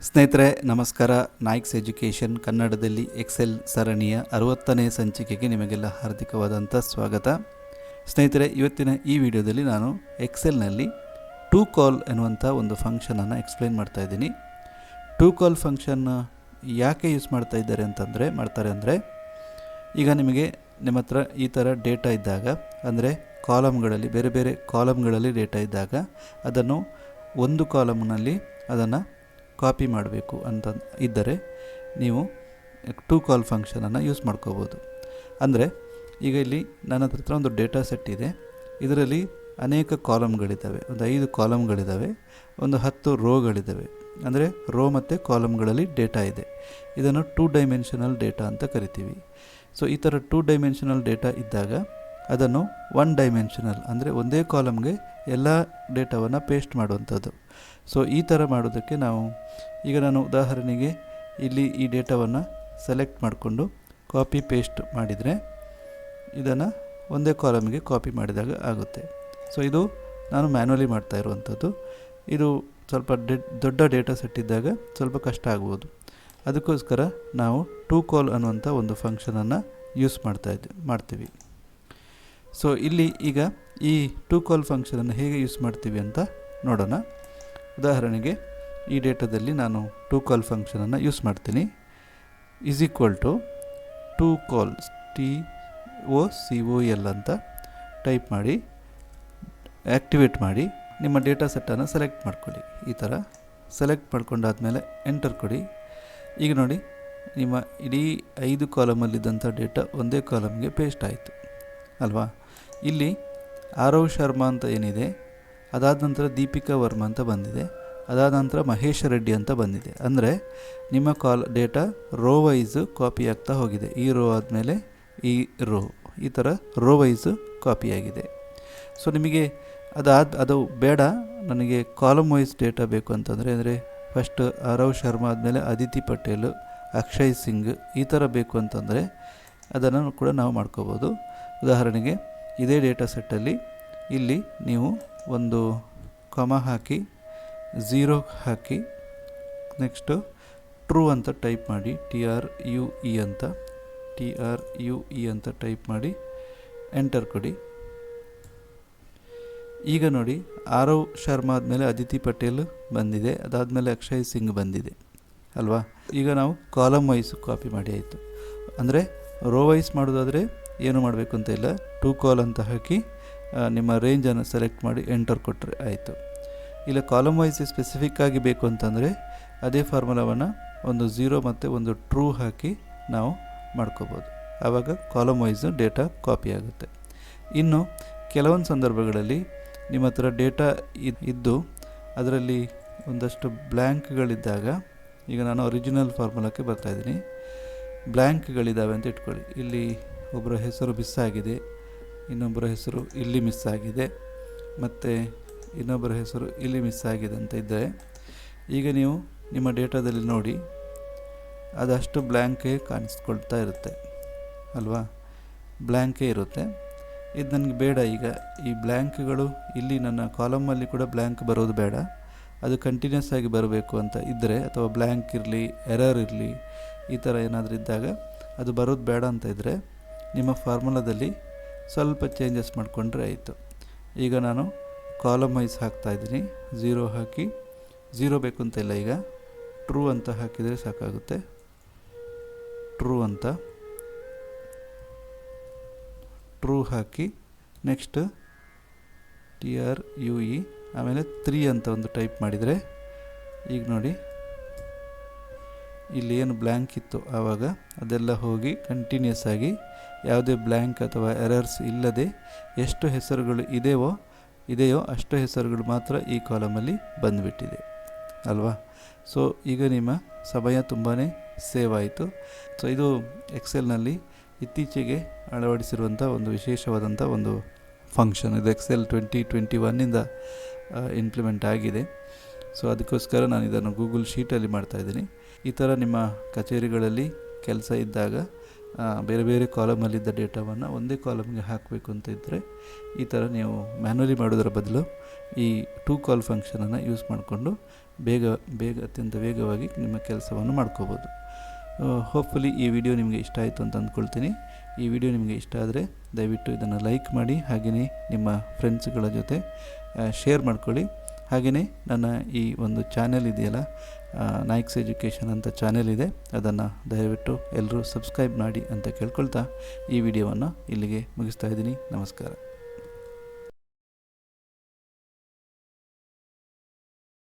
ಸ್ನೇಹಿತರೆ, ನಮಸ್ಕಾರ. ನಾಯ್ಕ್ಸ್ ಎಜುಕೇಷನ್ ಕನ್ನಡದಲ್ಲಿ ಎಕ್ಸೆಲ್ ಸರಣಿಯ ಅರವತ್ತನೇ ಸಂಚಿಕೆಗೆ ನಿಮಗೆಲ್ಲ ಹಾರ್ದಿಕವಾದಂಥ ಸ್ವಾಗತ. ಸ್ನೇಹಿತರೆ, ಇವತ್ತಿನ ಈ ವಿಡಿಯೋದಲ್ಲಿ ನಾನು ಎಕ್ಸೆಲ್ನಲ್ಲಿ ಟೂ ಕಾಲ್ ಎನ್ನುವಂಥ ಒಂದು ಫಂಕ್ಷನನ್ನು ಎಕ್ಸ್ಪ್ಲೈನ್ ಮಾಡ್ತಾ ಇದ್ದೀನಿ. ಟೂ ಕಾಲ್ ಫಂಕ್ಷನ್ ಯಾಕೆ ಯೂಸ್ ಮಾಡ್ತಾ ಇದ್ದಾರೆ ಅಂತಂದರೆ, ಮಾಡ್ತಾರೆ ಅಂದರೆ, ಈಗ ನಿಮಗೆ ನಿಮ್ಮ ಹತ್ರ ಈ ಥರ ಡೇಟಾ ಇದ್ದಾಗ, ಅಂದರೆ ಕಾಲಮ್ಗಳಲ್ಲಿ ಬೇರೆ ಬೇರೆ ಕಾಲಮ್ಗಳಲ್ಲಿ ಡೇಟಾ ಇದ್ದಾಗ ಅದನ್ನು ಒಂದು ಕಾಲಮ್ನಲ್ಲಿ ಅದನ್ನು ಕಾಪಿ ಮಾಡಬೇಕು ಅಂತ ಇದ್ದರೆ ನೀವು ಟೂ ಕಾಲ್ ಫಂಕ್ಷನನ್ನು ಯೂಸ್ ಮಾಡ್ಕೋಬೋದು. ಅಂದರೆ ಈಗ ಇಲ್ಲಿ ನನ್ನ ಹತ್ರ ಒಂದು ಡೇಟಾ ಸೆಟ್ ಇದೆ. ಇದರಲ್ಲಿ ಅನೇಕ ಕಾಲಮ್ಗಳಿದ್ದಾವೆ ಒಂದು ಐದು ಕಾಲಮ್ಗಳಿದ್ದಾವೆ ಒಂದು ಹತ್ತು ರೋಗಳಿದ್ದಾವೆ. ಅಂದರೆ ರೋ ಮತ್ತು ಕಾಲಮ್ಗಳಲ್ಲಿ ಡೇಟಾ ಇದೆ. ಇದನ್ನು ಟೂ ಡೈಮೆನ್ಷನಲ್ ಡೇಟಾ ಅಂತ ಕರಿತೀವಿ. ಸೊ ಈ ಥರ ಟೂ ಡೈಮೆನ್ಷನಲ್ ಡೇಟಾ ಇದ್ದಾಗ ಅದನ್ನು ಒನ್ ಡೈಮೆನ್ಷನಲ್ ಅಂದರೆ ಒಂದೇ ಕಾಲಮ್ಗೆ ಎಲ್ಲ ಡೇಟಾವನ್ನು ಪೇಸ್ಟ್ ಮಾಡುವಂಥದ್ದು. ಸೊ ಈ ಥರ ಮಾಡೋದಕ್ಕೆ ನಾವು ಈಗ ನಾನು ಉದಾಹರಣೆಗೆ ಇಲ್ಲಿ ಈ ಡೇಟಾವನ್ನು ಸೆಲೆಕ್ಟ್ ಮಾಡಿಕೊಂಡು ಕಾಪಿ ಪೇಸ್ಟ್ ಮಾಡಿದರೆ ಇದನ್ನು ಒಂದೇ ಕಾಲಮ್ಗೆ ಕಾಪಿ ಮಾಡಿದಾಗ ಆಗುತ್ತೆ. ಸೊ ಇದು ನಾನು ಮ್ಯಾನ್ಯಲಿ ಮಾಡ್ತಾ ಇರುವಂಥದ್ದು. ಇದು ಸ್ವಲ್ಪ ದೊಡ್ಡ ಡೇಟಾ ಸೆಟ್ ಇದ್ದಾಗ ಸ್ವಲ್ಪ ಕಷ್ಟ ಆಗ್ಬೋದು. ಅದಕ್ಕೋಸ್ಕರ ನಾವು ಟೂ ಕಾಲ್ ಅನ್ನುವಂಥ ಒಂದು ಫಂಕ್ಷನನ್ನು ಯೂಸ್ ಮಾಡ್ತಾ ಇದ್ದೆ ಮಾಡ್ತೀವಿ. ಸೊ ಇಲ್ಲಿ ಈಗ ಈ ಟೂ ಕಾಲ್ ಫಂಕ್ಷನನ್ನು ಹೇಗೆ ಯೂಸ್ ಮಾಡ್ತೀವಿ ಅಂತ ನೋಡೋಣ. ಉದಾಹರಣೆಗೆ, ಈ ಡೇಟಾದಲ್ಲಿ ನಾನು ಟೂ ಕಾಲ್ ಫಂಕ್ಷನನ್ನು ಯೂಸ್ ಮಾಡ್ತೀನಿ. Is equal to TOCOLS T O C O L ಅಂತ ಟೈಪ್ ಮಾಡಿ ಆ್ಯಕ್ಟಿವೇಟ್ ಮಾಡಿ, ನಿಮ್ಮ ಡೇಟಾ ಸೆಟ್ಟನ್ನು ಸೆಲೆಕ್ಟ್ ಮಾಡ್ಕೊಳ್ಳಿ. ಈ ಥರ ಸೆಲೆಕ್ಟ್ ಮಾಡ್ಕೊಂಡಾದಮೇಲೆ ಎಂಟರ್ ಕೊಡಿ. ಈಗ ನೋಡಿ, ನಿಮ್ಮ ಇಡೀ ಐದು ಕಾಲಮಲ್ಲಿದ್ದಂಥ ಡೇಟಾ ಒಂದೇ ಕಾಲಮ್ಗೆ ಪೇಸ್ಟ್ ಆಯಿತು. ಅಲ್ವಾ? ಇಲ್ಲಿ ಆರವ್ ಶರ್ಮಾ ಅಂತ ಏನಿದೆ, ಅದಾದ ನಂತರ ದೀಪಿಕಾ ವರ್ಮಾ ಅಂತ ಬಂದಿದೆ, ಅದಾದ ನಂತರ ಮಹೇಶ್ ರೆಡ್ಡಿ ಅಂತ ಬಂದಿದೆ. ಅಂದರೆ ನಿಮ್ಮ ಕಾಲ್ ಡೇಟಾ ರೋ ವೈಸು ಕಾಪಿ ಆಗ್ತಾ ಹೋಗಿದೆ. ಈ ರೋ ಆದಮೇಲೆ ಈ ರೋ, ಈ ಥರ ರೋ ವೈಸು ಕಾಪಿಯಾಗಿದೆ ಸೊ ನಿಮಗೆ ಅದಾದ, ಅದು ಬೇಡ, ನನಗೆ ಕಾಲಮ್ ವೈಸ್ ಡೇಟಾ ಬೇಕು ಅಂತಂದರೆ, ಅಂದರೆ ಫಸ್ಟ್ ಆರವ್ ಶರ್ಮಾ ಆದಮೇಲೆ ಅದಿತಿ ಪಟೇಲ್, ಅಕ್ಷಯ್ ಸಿಂಗ್ ಈ ಥರ ಬೇಕು ಅಂತಂದರೆ, ಅದನ್ನು ಕೂಡ ನಾವು ಮಾಡ್ಕೋಬೋದು. ಉದಾಹರಣೆಗೆ ಇದೇ ಡೇಟಾ ಸೆಟ್ಟಲ್ಲಿ ಇಲ್ಲಿ ನೀವು ಒಂದು ಕಮ ಹಾಕಿ ಝೀರೋ ಹಾಕಿ ನೆಕ್ಸ್ಟು ಟ್ರೂ ಅಂತ ಟೈಪ್ ಮಾಡಿ ಟಿ ಆರ್ ಯು ಇ ಅಂತ ಟಿ ಆರ್ ಯು ಇ ಅಂತ ಟೈಪ್ ಮಾಡಿ ಎಂಟರ್ ಕೊಡಿ. ಈಗ ನೋಡಿ, ಆರವ್ ಶರ್ಮಾ ಆದಮೇಲೆ ಅದಿತಿ ಪಟೇಲ್ ಬಂದಿದೆ, ಅದಾದಮೇಲೆ ಅಕ್ಷಯ್ ಸಿಂಗ್ ಬಂದಿದೆ, ಅಲ್ವಾ? ಈಗ ನಾವು ಕಾಲಮ್ ವೈಸ್ ಕಾಪಿ ಮಾಡಿ ಆಯಿತು. ಅಂದರೆ ರೋ ವೈಸ್ ಮಾಡೋದಾದರೆ ಏನು ಮಾಡಬೇಕು ಅಂತ ಇಲ್ಲ ಟೂ ಕಾಲ್ ಅಂತ ಹಾಕಿ ನಿಮ್ಮ ರೇಂಜನ್ನು ಸೆಲೆಕ್ಟ್ ಮಾಡಿ ಎಂಟರ್ ಕೊಟ್ಟರೆ ಆಯಿತು. ಇಲ್ಲ ಕಾಲಮ್ ವೈಸ್ ಸ್ಪೆಸಿಫಿಕ್ ಆಗಿ ಬೇಕು ಅಂತಂದರೆ, ಅದೇ ಫಾರ್ಮುಲಾವನ್ನು ಒಂದು ಝೀರೋ ಮತ್ತು ಒಂದು ಟ್ರೂ ಹಾಕಿ ನಾವು ಮಾಡ್ಕೋಬೋದು. ಆವಾಗ ಕಾಲಮ್ ವೈಸು ಡೇಟಾ ಕಾಪಿ ಆಗುತ್ತೆ. ಇನ್ನು ಕೆಲವೊಂದು ಸಂದರ್ಭಗಳಲ್ಲಿ ನಿಮ್ಮ ಹತ್ರ ಡೇಟಾ ಇದ್ದು, ಅದರಲ್ಲಿ ಒಂದಷ್ಟು ಬ್ಲ್ಯಾಂಕ್ಗಳಿದ್ದಾಗ ಈಗ ನಾನು ಒರಿಜಿನಲ್ ಫಾರ್ಮುಲಾಕ್ಕೆ ಬರ್ತಾಯಿದ್ದೀನಿ ಬ್ಲ್ಯಾಂಕ್ಗಳಿದ್ದಾವೆ ಅಂತ ಇಟ್ಕೊಳ್ಳಿ. ಇಲ್ಲಿ ಒಬ್ಬರ ಹೆಸರು ಮಿಸ್ ಆಗಿದೆ, ಇನ್ನೊಬ್ಬರ ಹೆಸರು ಇಲ್ಲಿ ಮಿಸ್ ಆಗಿದೆ, ಮತ್ತು ಇನ್ನೊಬ್ಬರ ಹೆಸರು ಇಲ್ಲಿ ಮಿಸ್ ಆಗಿದೆ ಅಂತ ಇದ್ದರೆ. ಈಗ ನೀವು ನಿಮ್ಮ ಡೇಟಾದಲ್ಲಿ ನೋಡಿ, ಅದಷ್ಟು ಬ್ಲ್ಯಾಂಕೇ ಕಾಣಿಸ್ಕೊಳ್ತಾ ಇರುತ್ತೆ, ಅಲ್ವಾ? ಬ್ಲ್ಯಾಂಕೇ ಇರುತ್ತೆ. ಇದು ನನಗೆ ಬೇಡ ಈಗ. ಈ ಬ್ಲ್ಯಾಂಕ್ಗಳು ಇಲ್ಲಿ ನನ್ನ ಕಾಲಮಲ್ಲಿ ಕೂಡ ಬ್ಲ್ಯಾಂಕ್ ಬರೋದು ಬೇಡ. ಅದು ಕಂಟಿನ್ಯೂಸ್ ಆಗಿ ಬರಬೇಕು ಅಂತ ಇದ್ದರೆ ಅಥವಾ ಬ್ಲ್ಯಾಂಕ್ ಇರಲಿ ಎರರ್ ಇರಲಿ, ಈ ಥರ ಏನಾದರೂ ಇದ್ದಾಗ ಅದು ಬರೋದು ಬೇಡ ಅಂತ ಇದ್ದರೆ ನಿಮ್ಮ ಫಾರ್ಮುಲಾದಲ್ಲಿ ಸ್ವಲ್ಪ ಚೇಂಜಸ್ ಮಾಡಿಕೊಂಡ್ರೆ ಆಯಿತು. ಈಗ ನಾನು ಕಾಲಮ್ ವೈಸ್ ಹಾಕ್ತಾಯಿದ್ದೀನಿ ಝೀರೋ ಹಾಕಿ, ಝೀರೋ ಬೇಕು ಅಂತ ಇಲ್ಲ ಈಗ. ಟ್ರೂ ಅಂತ ಹಾಕಿದರೆ ಸಾಕಾಗುತ್ತೆ. ಟ್ರೂ ಅಂತ. ಟ್ರೂ ಹಾಕಿ, next T R U E, ಆಮೇಲೆ ತ್ರೀ ಅಂತ ಒಂದು ಟೈಪ್ ಮಾಡಿದರೆ, ಈಗ ನೋಡಿ. ಇಲ್ಲಿ ಏನು ಬ್ಲ್ಯಾಂಕ್ ಇತ್ತು ಆವಾಗ, ಅದೆಲ್ಲ ಹೋಗಿ ಕಂಟಿನ್ಯೂಸ್ ಆಗಿ ಯಾವುದೇ ಬ್ಲ್ಯಾಂಕ್ ಅಥವಾ ಎರರ್ಸ್ ಇಲ್ಲದೆ ಎಷ್ಟು ಹೆಸರುಗಳು ಇದೆಯೋ ಇದೆಯೋ ಅಷ್ಟು ಹೆಸರುಗಳು ಮಾತ್ರ ಈ ಕಾಲಮಲ್ಲಿ ಬಂದುಬಿಟ್ಟಿದೆ. ಅಲ್ವಾ? ಸೊ ಈಗ ನಿಮ್ಮ ಸಮಯ ತುಂಬಾ ಸೇವ್ ಆಯಿತು. ಸೊ ಇದು ಎಕ್ಸೆಲ್ನಲ್ಲಿ ಇತ್ತೀಚೆಗೆ ಅಳವಡಿಸಿರುವಂಥ ಒಂದು ವಿಶೇಷವಾದಂಥ ಒಂದು ಫಂಕ್ಷನ್ ಇದು ಎಕ್ಸೆಲ್ ಟ್ವೆಂಟಿ ಟ್ವೆಂಟಿ ಒನ್ನಿಂದ ಇಂಪ್ಲಿಮೆಂಟ್ ಆಗಿದೆ. ಸೊ ಅದಕ್ಕೋಸ್ಕರ ನಾನು ಇದನ್ನು ಗೂಗಲ್ ಶೀಟಲ್ಲಿ ಮಾಡ್ತಾಯಿದ್ದೀನಿ ಈ ಥರ ನಿಮ್ಮ ಕಚೇರಿಗಳಲ್ಲಿ ಕೆಲಸ ಇದ್ದಾಗ ಬೇರೆ ಬೇರೆ ಕಾಲಮಲ್ಲಿದ್ದ ಡೇಟಾವನ್ನು ಒಂದೇ ಕಾಲಮ್ಗೆ ಹಾಕಬೇಕು ಅಂತ ಇದ್ದರೆ ಈ ಥರ ನೀವು ಮ್ಯಾನ್ಯಲಿ ಮಾಡೋದರ ಬದಲು ಈ ಟೂ ಕಾಲ್ ಫಂಕ್ಷನನ್ನು ಯೂಸ್ ಮಾಡಿಕೊಂಡು ಬೇಗ ಬೇಗ, ಅತ್ಯಂತ ವೇಗವಾಗಿ ನಿಮ್ಮ ಕೆಲಸವನ್ನು ಮಾಡ್ಕೋಬೋದು. ಹೋಪ್ಫುಲಿ ಈ ವಿಡಿಯೋ ನಿಮಗೆ ಇಷ್ಟ ಆಯಿತು ಅಂತ ಅಂದ್ಕೊಳ್ತೀನಿ. ಈ ವಿಡಿಯೋ ನಿಮಗೆ ಇಷ್ಟ ಆದರೆ ದಯವಿಟ್ಟು ಇದನ್ನು ಲೈಕ್ ಮಾಡಿ, ಹಾಗೆಯೇ ನಿಮ್ಮ ಫ್ರೆಂಡ್ಸ್ಗಳ ಜೊತೆ ಶೇರ್ ಮಾಡ್ಕೊಳ್ಳಿ. ಹಾಗೆಯೇ ನನ್ನ ಈ ಒಂದು ಚಾನೆಲ್ ಇದೆಯಲ್ಲ ನಾಯ್ಕ್ಸ್ ಎಜುಕೇಷನ್ ಅಂತ ಚಾನೆಲ್ ಇದೆ. ಅದನ್ನು ದಯವಿಟ್ಟು ಎಲ್ಲರೂ ಸಬ್ಸ್ಕ್ರೈಬ್ ಮಾಡಿ ಅಂತ ಕೇಳ್ಕೊಳ್ತಾ ಈ ವಿಡಿಯೋವನ್ನು ಇಲ್ಲಿಗೆ ಮುಗಿಸ್ತಾ ಇದ್ದೀನಿ. ನಮಸ್ಕಾರ.